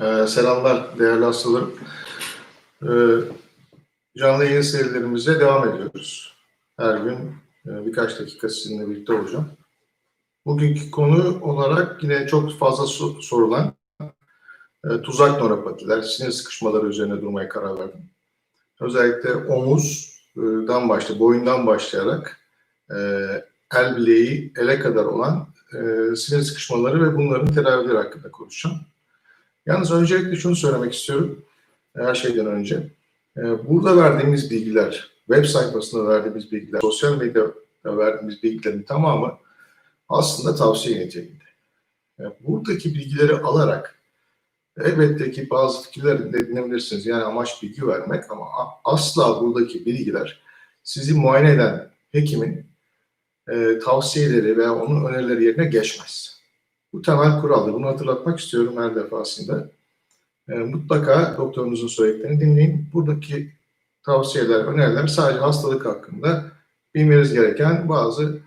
Ee, selamlar değerli hastalarım. Ee, canlı yayın serilerimize devam ediyoruz. Her gün e, birkaç dakika sizinle birlikte olacağım. Bugünkü konu olarak yine çok fazla so- sorulan e, tuzak nöropatiler, sinir sıkışmaları üzerine durmaya karar verdim. Özellikle omuzdan başla, boyundan başlayarak e, el bileği ele kadar olan sinir sıkışmaları ve bunların tedavileri hakkında konuşacağım. Yalnız öncelikle şunu söylemek istiyorum. Her şeyden önce. Ee, Burada verdiğimiz bilgiler, web sayfasında verdiğimiz bilgiler, sosyal medyada verdiğimiz bilgilerin tamamı aslında tavsiye niteliğinde. Yani buradaki bilgileri alarak elbette ki bazı fikirler edinebilirsiniz. Yani amaç bilgi vermek ama asla buradaki bilgiler sizi muayene eden hekimin e, tavsiyeleri veya onun önerileri yerine geçmez. Bu temel kuraldır. Bunu hatırlatmak istiyorum her defasında. E, mutlaka doktorunuzun söylediklerini dinleyin. Buradaki tavsiyeler, öneriler sadece hastalık hakkında bilmeniz gereken bazı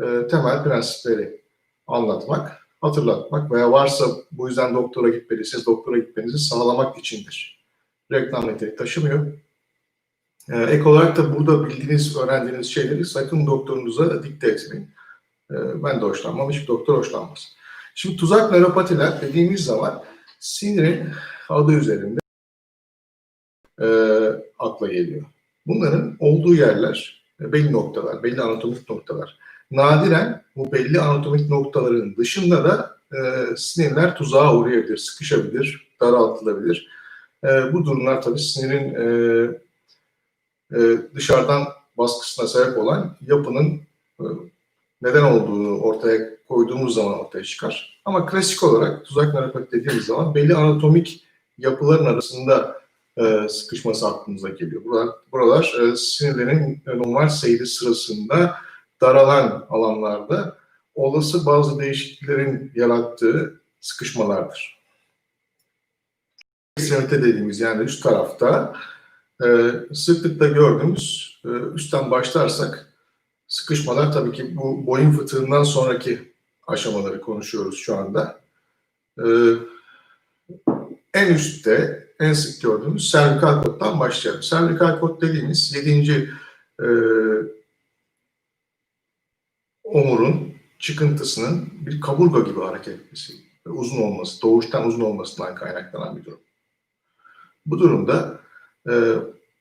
e, temel prensipleri anlatmak, hatırlatmak veya varsa bu yüzden doktora gitmediyseniz doktora gitmenizi sağlamak içindir. Reklam niteliği taşımıyor. E, ek olarak da burada bildiğiniz, öğrendiğiniz şeyleri sakın doktorunuza dikte etmeyin. E, ben de hoşlanmam, hiçbir doktor hoşlanmaz. Şimdi tuzak nöropatiler dediğimiz zaman sinirin adı üzerinde e, akla geliyor. Bunların olduğu yerler e, belli noktalar, belli anatomik noktalar. Nadiren bu belli anatomik noktaların dışında da e, sinirler tuzağa uğrayabilir, sıkışabilir, daraltılabilir. E, bu durumlar tabii sinirin e, e, dışarıdan baskısına sebep olan yapının e, neden olduğunu ortaya koyduğumuz zaman ortaya çıkar. Ama klasik olarak tuzak nöropati dediğimiz zaman belli anatomik yapıların arasında e, sıkışması aklımıza geliyor. Buralar, buralar e, sinirlerin normal seyri sırasında daralan alanlarda olası bazı değişikliklerin yarattığı sıkışmalardır. Ekstremite dediğimiz yani üst tarafta e, sıklıkla gördüğümüz e, üstten başlarsak sıkışmalar tabii ki bu boyun fıtığından sonraki aşamaları konuşuyoruz şu anda. Ee, en üstte, en sık gördüğümüz servikal kottan başlayalım. Servikal kot dediğimiz 7. E, omurun çıkıntısının bir kaburga gibi hareket etmesi uzun olması, doğuştan uzun olmasından kaynaklanan bir durum. Bu durumda e,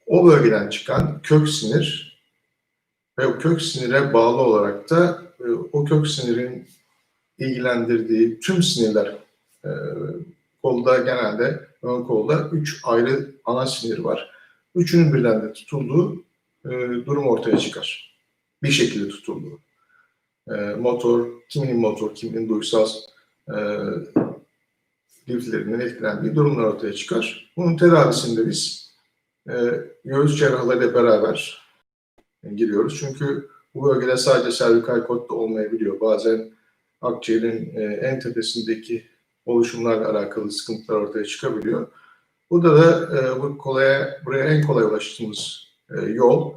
o bölgeden çıkan kök sinir ve o kök sinire bağlı olarak da e, o kök sinirin ilgilendirdiği tüm sinirler e, kolda genelde ön kolda üç ayrı ana sinir var. Üçünün birden de tutulduğu e, durum ortaya çıkar. Bir şekilde tutulduğu. E, motor, kiminin motor, kiminin duysal e, liflerinden etkilendiği durumlar ortaya çıkar. Bunun tedavisinde biz e, göğüs cerrahlarıyla beraber giriyoruz. Çünkü bu bölgede sadece servikal kod da olmayabiliyor. Bazen akciğerin e, en tepesindeki oluşumlarla alakalı sıkıntılar ortaya çıkabiliyor. Burada da e, bu kolaya, buraya en kolay ulaştığımız e, yol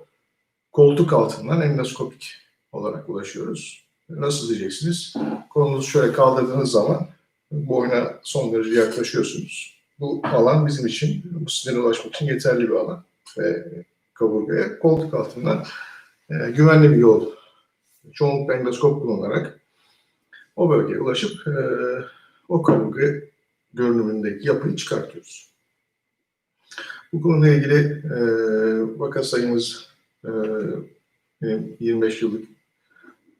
koltuk altından endoskopik olarak ulaşıyoruz. Nasıl diyeceksiniz? Kolunuzu şöyle kaldırdığınız zaman boyuna son derece yaklaşıyorsunuz. Bu alan bizim için, bu sinire ulaşmak için yeterli bir alan. Ve kaburgaya koltuk altından e, güvenli bir yol çoğunlukla endoskop kullanarak o bölgeye ulaşıp e, o kaburga görünümündeki yapıyı çıkartıyoruz. Bu konuyla ilgili e, vaka sayımız e, benim 25 yıllık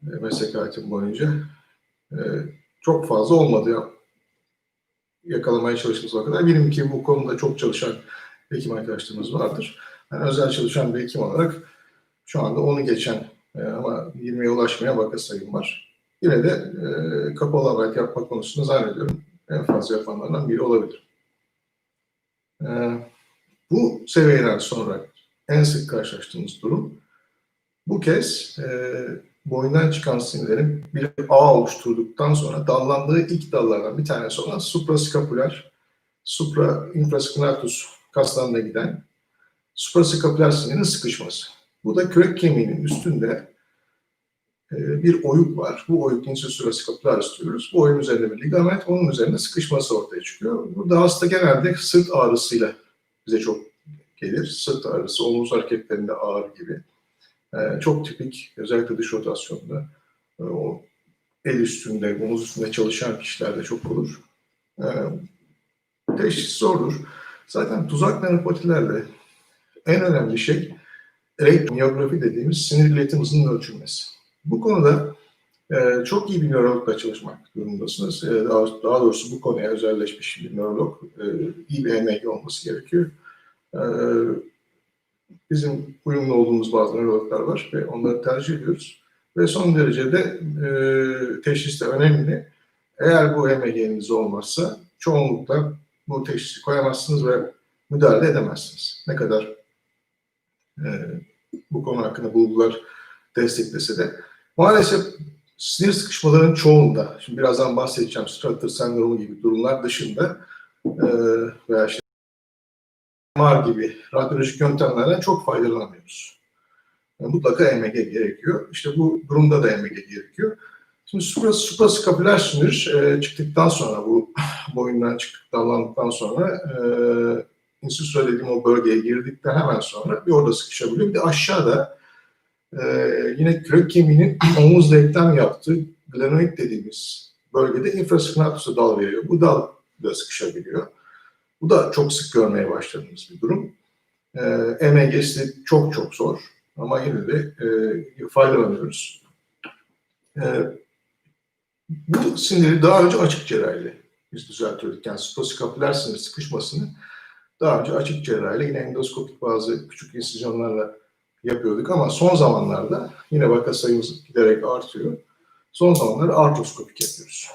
meslek hayatım boyunca e, çok fazla olmadı ya. Yakalamaya çalıştığımız vakit. Eminim ki bu konuda çok çalışan hekim arkadaşlarımız vardır. Ben özel çalışan bir hekim olarak şu anda onu geçen e, ama 20'ye ulaşmaya vaka sayım var. Yine de e, kapalı ameliyat yapma konusunda zannediyorum en fazla yapanlardan biri olabilir. E, bu seviyeden sonra en sık karşılaştığımız durum bu kez e, boyundan çıkan sinirlerin bir ağ oluşturduktan sonra dallandığı ilk dallardan bir tanesi olan supraskapüler, supra infraspinatus kaslarına giden supraskapüler sinirin sıkışması. Bu da kürek kemiğinin üstünde bir oyuk var. Bu oyuk insüsüre scapularis diyoruz. Bu oyun üzerinde bir ligament, onun üzerinde sıkışması ortaya çıkıyor. Burada hasta genelde sırt ağrısıyla bize çok gelir. Sırt ağrısı, omuz hareketlerinde ağrı gibi. E, çok tipik, özellikle dış rotasyonda. E, o el üstünde, omuz üstünde çalışan kişilerde çok olur. E, teşhis zordur. Zaten tuzak nöropatilerde en önemli şey elektromiyografi dediğimiz sinir iletim hızının ölçülmesi. Bu konuda e, çok iyi bir nörologla çalışmak durumundasınız. E, daha, daha doğrusu bu konuya özelleşmiş bir nörolog, e, iyi bir EMG olması gerekiyor. E, bizim uyumlu olduğumuz bazı nörologlar var ve onları tercih ediyoruz. Ve son derece de e, teşhis de önemli. Eğer bu EMG'niz olmazsa çoğunlukla bu teşhisi koyamazsınız ve müdahale edemezsiniz. Ne kadar e, bu konu hakkında bulgular desteklese de. Maalesef sinir sıkışmaların çoğunda, şimdi birazdan bahsedeceğim Stratter sendromu gibi durumlar dışında e, veya işte MR gibi radyolojik yöntemlerden çok faydalanamıyoruz. Yani mutlaka EMG gerekiyor. İşte bu durumda da EMG gerekiyor. Şimdi supra, supraskapüler sinir e, çıktıktan sonra bu boyundan çıktıktan dallandıktan sonra e, insüsüre dediğim o bölgeye girdikten hemen sonra bir orada sıkışabiliyor. Bir de aşağıda yine kürek kemiğinin omuzla eklem yaptığı glenoid dediğimiz bölgede infraspinatus'a dal veriyor. Bu dal da sıkışabiliyor. Bu da çok sık görmeye başladığımız bir durum. E, MG'si çok çok zor ama yine de e, faydalanıyoruz. E, bu siniri daha önce açık cerrahiyle biz düzeltiyorduk. Yani supraskapüler sinir sıkışmasını daha önce açık cerrahiyle yine endoskopik bazı küçük insisyonlarla yapıyorduk ama son zamanlarda yine vaka sayımız giderek artıyor. Son zamanlarda artroskopik yapıyoruz.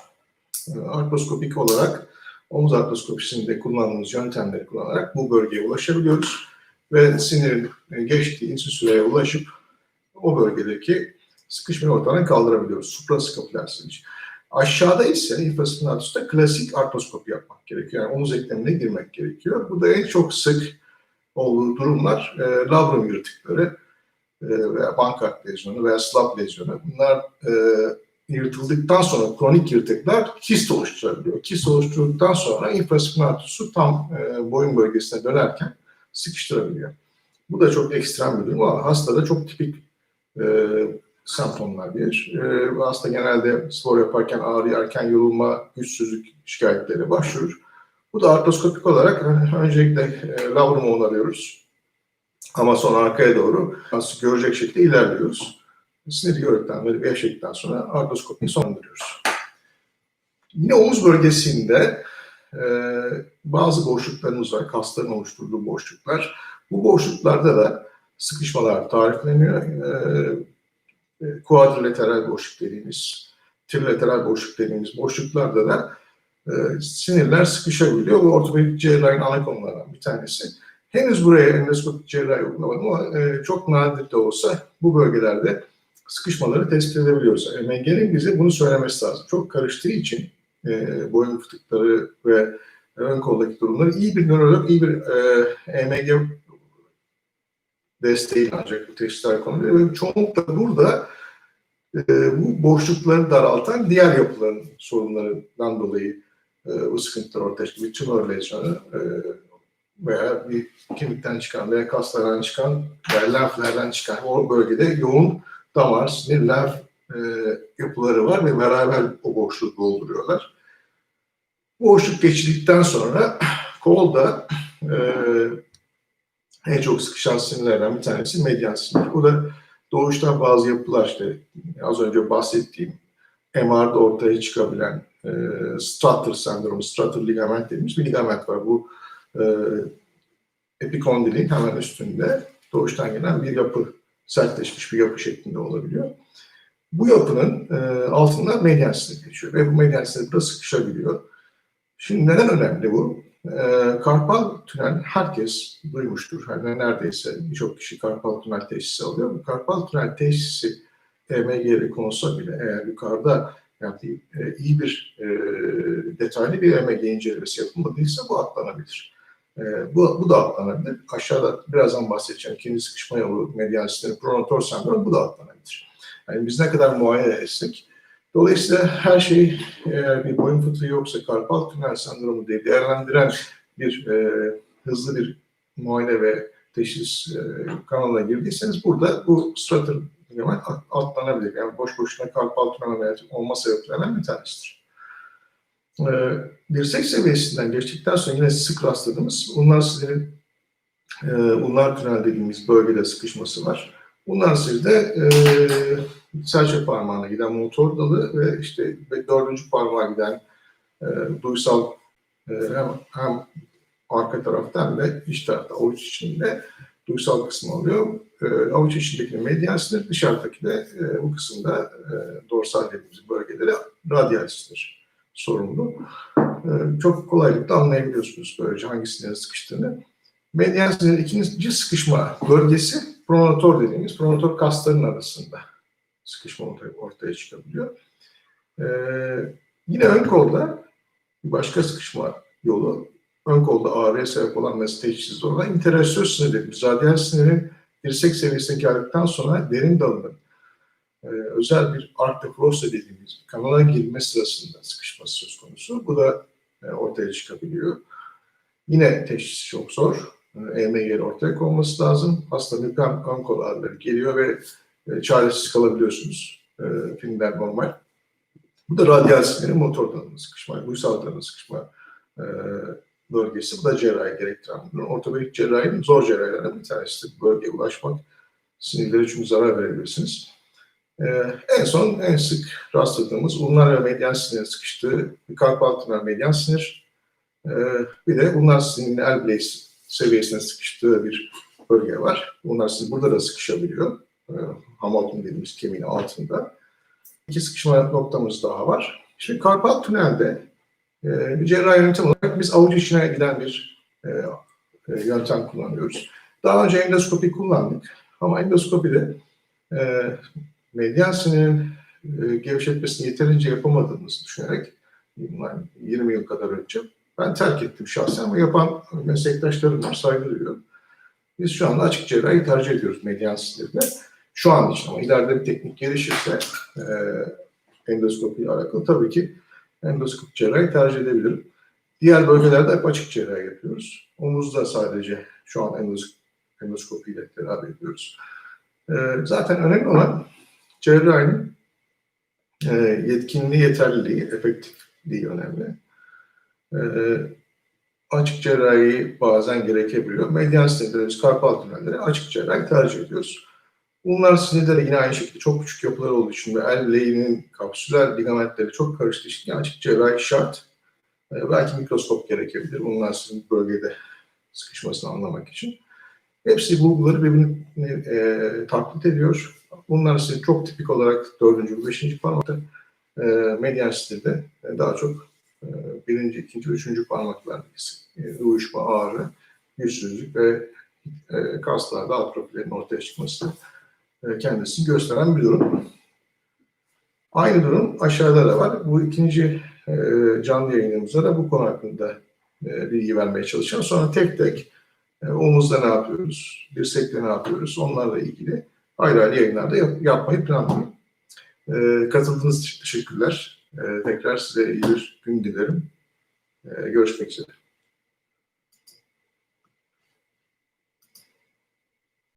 Ee, Artroskopik olarak omuz artroskopisinde kullandığımız yöntemleri kullanarak bu bölgeye ulaşabiliyoruz ve sinirin geçtiği insüsüreye ulaşıp o bölgedeki sıkışmayı ortadan kaldırabiliyoruz. Supraskapüler sinir. Aşağıda ise infraspinatus'ta klasik artroskopi yapmak gerekiyor. Yani omuz eklemine girmek gerekiyor. Bu da en çok sık olduğu durumlar e, labrum yırtıkları e, veya bankart lezyonu veya slap lezyonu. Bunlar e, yırtıldıktan sonra kronik yırtıklar kist oluşturabiliyor. Kist oluşturduktan sonra infraspinatus'u tam e, boyun bölgesine dönerken sıkıştırabiliyor. Bu da çok ekstrem bir durum hastada çok tipik e, semptomlar bir. E, hasta genelde spor yaparken ağrı yerken yorulma, güçsüzlük şikayetleri başlıyor. Bu da artroskopik olarak öncelikle e, labrumu onarıyoruz. Ama sonra arkaya doğru nasıl görecek şekilde ilerliyoruz. Siniri gördükten ve gevşekten sonra artroskopiyi sonlandırıyoruz. Yine omuz bölgesinde e, bazı boşluklarımız var. Kasların oluşturduğu boşluklar. Bu boşluklarda da sıkışmalar tarifleniyor. E, e, kuadrilateral boşluk dediğimiz, trilateral boşluk dediğimiz boşluklarda da e, sinirler sıkışabiliyor. Bu ortopedik cerrahinin ana konularından bir tanesi. Henüz buraya endoskopik cerrahi uygulamadım ama e, çok nadir de olsa bu bölgelerde sıkışmaları tespit edebiliyoruz. MG'nin bize bunu söylemesi lazım. Çok karıştığı için e, boyun fıtıkları ve ön koldaki durumları iyi bir nörolog, iyi bir e, EMG desteği ancak bu teşhisler konuluyor. Ve çoğunlukla burada e, bu boşlukları daraltan diğer yapıların sorunlarından dolayı e, bu sıkıntılar ortaya çıkıyor. Bir tümör lezyonu e, veya bir kemikten çıkan veya kaslardan çıkan veya lenflerden çıkan o bölgede yoğun damar, sinir, lenf e, yapıları var ve beraber o boşluğu dolduruyorlar. Boşluk geçildikten sonra kolda e, en çok sıkışan sinirlerden bir tanesi medyan sinir. Bu da doğuştan bazı yapılar işte az önce bahsettiğim MR'da ortaya çıkabilen e, Strutter sendromu, Strutter ligament dediğimiz bir ligament var. Bu e, epikondilin hemen üstünde doğuştan gelen bir yapı, sertleşmiş bir yapı şeklinde olabiliyor. Bu yapının e, altından medyan sinir geçiyor ve bu medyan sinir de sıkışabiliyor. Şimdi neden önemli bu? E, karpal tünel herkes duymuştur. Yani neredeyse birçok kişi karpal tünel teşhisi alıyor. Bu karpal tünel teşhisi EMG'li konulsa bile eğer yukarıda yani e, iyi bir e, detaylı bir EMG incelemesi yapılmadıysa bu atlanabilir. E, bu, bu da atlanabilir. Aşağıda birazdan bahsedeceğim ikinci sıkışma yolu medyan sinir pronotor sendromu bu da atlanabilir. Yani biz ne kadar muayene etsek. Dolayısıyla her şey eğer bir boyun fıtığı yoksa karpal tünel sendromu diye değerlendiren bir e, hızlı bir muayene ve teşhis e, kanalına girdiyseniz burada bu ligament atlanabilir. Yani boş boşuna karpal tünel ameliyatı olma sebeplerinden bir tanesidir. E, dirsek seviyesinden geçtikten sonra yine sık rastladığımız bunlar sizlerin e, ulnar tünel dediğimiz bölgede sıkışması var. Bunlar sizde e, serçe parmağına giden motor dalı ve işte ve dördüncü parmağa giden e, duysal e, hem, hem arka tarafta hem de iç tarafta avuç içinde duysal kısmı oluyor. E, avuç içindeki medial sinir, dışarıdaki de e, bu kısımda e, dorsal dediğimiz bölgeleri radyal sinir sorumlu. E, çok kolaylıkla anlayabiliyorsunuz böylece hangisinin sıkıştığını. Medial sinirin ikinci sıkışma bölgesi pronator dediğimiz pronator kasların arasında sıkışma ortaya, ortaya çıkabiliyor. Ee, yine ön kolda başka sıkışma yolu ön kolda ağrıya sebep olan ve teşhis olan interostöz sinir dediğimiz radyal sinirin dirsek seviyesine geldikten sonra derin dalının e, özel bir arterioz dediğimiz kanala girme sırasında sıkışması söz konusu. Bu da e, ortaya çıkabiliyor. Yine teşhis çok zor. EMG'leri ortaya konması lazım. Hasta müpem ön kol ağrıları geliyor ve e, çaresiz kalabiliyorsunuz. E, filmler normal. Bu da radyal sinirin motor dalının sıkışma, duysal dalının sıkışma e, bölgesi. Bu da cerrahi gerektiren bir durum. Ortopedik cerrahinin zor cerrahilerden bir tanesidir. Bu bölgeye ulaşmak. Sinirlere çünkü zarar verebilirsiniz. E, en son en sık rastladığımız ulnar ve medyan sinirin sıkıştığı kalp altına medyan sinir. E, bir de ulnar sinirin el bileği seviyesine sıkıştığı bir bölge var. Bunlar siz burada da sıkışabiliyor. E, Hamilton dediğimiz kemiğin altında. İki sıkışma noktamız daha var. Şimdi karpal tünelde e, cerrahi yöntem olarak biz avuç içine giden bir e, e, yöntem kullanıyoruz. Daha önce endoskopi kullandık ama endoskopide e, medyan sinirin e, gevşetmesini yeterince yapamadığımızı düşünerek bunlar 20 yıl kadar önce ben terk ettim şahsen ama yapan meslektaşlarım var, saygı duyuyorum. Biz şu anda açık cerrahi tercih ediyoruz medyan sinirde. Şu an için ama ileride bir teknik gelişirse e, endoskopi ile alakalı tabii ki endoskop cerrahi tercih edebilirim. Diğer bölgelerde hep açık cerrahi yapıyoruz. Omuzda sadece şu an endoskop, endoskopi ile tedavi ediyoruz. E, zaten önemli olan cerrahinin e, yetkinliği, yeterliliği, efektifliği önemli. E, açık cerrahi bazen gerekebiliyor. Medyan sinirlerimiz, karpal tünelleri açık cerrahi tercih ediyoruz. Bunlar sinirlere yine aynı şekilde çok küçük yapılar olduğu için ve el bileğinin kapsüler ligamentleri çok karıştığı için açık cerrahi şart. E, belki mikroskop gerekebilir. Bunlar sizin bölgede sıkışmasını anlamak için. Hepsi bulguları birbirini e, taklit ediyor. Bunlar size çok tipik olarak dördüncü ve beşinci parmakta e, medyan sinirde e, daha çok e, birinci, ikinci, üçüncü parmaklardaki e, uyuşma, ağrı, güçsüzlük ve e, kaslarda atrofilerin ortaya çıkması kendisini gösteren bir durum. Aynı durum aşağıda da var. Bu ikinci e, canlı yayınımızda da bu konu hakkında e, bilgi vermeye çalışacağım. Sonra tek tek e, omuzda ne yapıyoruz, dirsekte ne yapıyoruz onlarla ilgili ayrı ayrı yayınlarda yap, yapmayı planlıyorum. E, katıldığınız için teşekkürler. E, tekrar size iyi bir gün dilerim. E, görüşmek üzere.